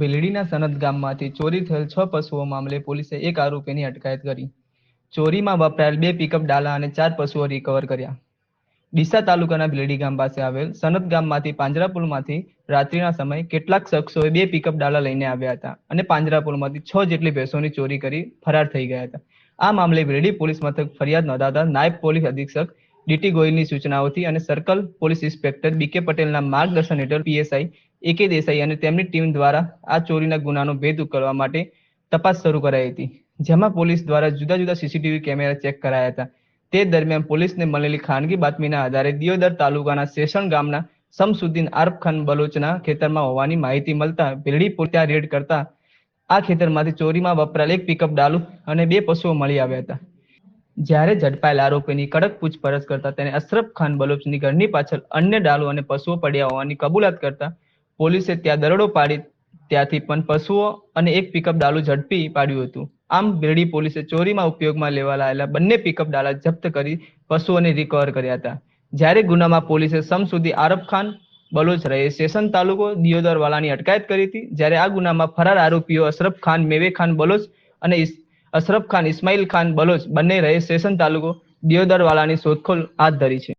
ભીલડીના સનદ ગામમાંથી ચોરી થયેલ છ પશુઓ મામલે પોલીસે એક આરોપીની અટકાયત કરી. ચોરીમાં વપરાયેલ બે પિકઅપ ડાલા અને ચાર પશુઓ રિકવર કર્યા. ડીસા તાલુકાના ભીલડી ગામ પાસે આવેલ સનદ ગામમાંથી પાંજરાપુલમાંથી રાત્રિના સમયે કેટલાક શખ્સોએ બે પિકઅપ ડાલા લઈને આવ્યા હતા અને પાંજરાપુલમાંથી છ જેટલી ભેંસોની ચોરી કરી ફરાર થઈ ગયા હતા. આ મામલે ભીલડી પોલીસ મથક ફરિયાદ નોંધાતા નાયબ પોલીસ અધિક્ષક ડીટી ગોયલની સૂચનાઓથી અને સર્કલ પોલીસ ઇન્સ્પેક્ટર બીકે પટેલના માર્ગદર્શન હેઠળ પીએસઆઈ, એકે દેસાઈ અને તેમની ટીમ દ્વારા આ ચોરીના ગુનાનો ભેદ ઉકેલવા માટે તપાસ શરૂ કરાઈ હતી, જેમાં પોલીસ દ્વારા જુદા જુદા સીસીટીવી કેમેરા ચેક કરાયા હતા. તે દરમિયાન પોલીસને મળેલી ખાનગી બાતમીના આધારે દિયોદર તાલુકાના શેષણ ગામના સમસુદ્દીન આરફ ખાન બલોચના ખેતરમાં હોવાની માહિતી મળતા ભીલડી પોલીસ રેડ કરતા આ ખેતરમાંથી ચોરીમાં વપરાયેલ એક પિકઅપ ડાલુ અને બે પશુઓ મળી આવ્યા હતા. જ્યારે ઝડપાયેલ આરોપીની કડક પૂછપરછ કરતા તેને અશરફ ખાન બલોચની ઘરની પાછળ અન્ય ડાલુ અને પશુઓ પડ્યા હોવાની કબૂલાત કરતા પોલીસે ત્યાં દરોડો પાડી ત્યાંથી પણ પશુઓ અને એક પિકઅપ ડાલુ ઝડપી પાડ્યું હતું. આમ બિરડી પોલીસે ચોરીમાં ઉપયોગમાં લેવા લાયેલા બંને પિકઅપ ડાલા જપ્ત કરી પશુઓને રિકવર કર્યા હતા. જ્યારે ગુનામાં પોલીસે સમ સુધી આરબ ખાન બલોચ રહે સેશન તાલુકો દિયોદર વાલાની અટકાયત કરી હતી. જ્યારે આ ગુનામાં ફરાર આરોપીઓ અશરફ ખાન, મેવે ખાન બલોચ અને અશરફ ખાન, ઇસ્માઇલ ખાન, બલોચ બંને રહે સેશન તાલુકો દિયોદર વાલાની શોધખોળ હાથ ધરી છે.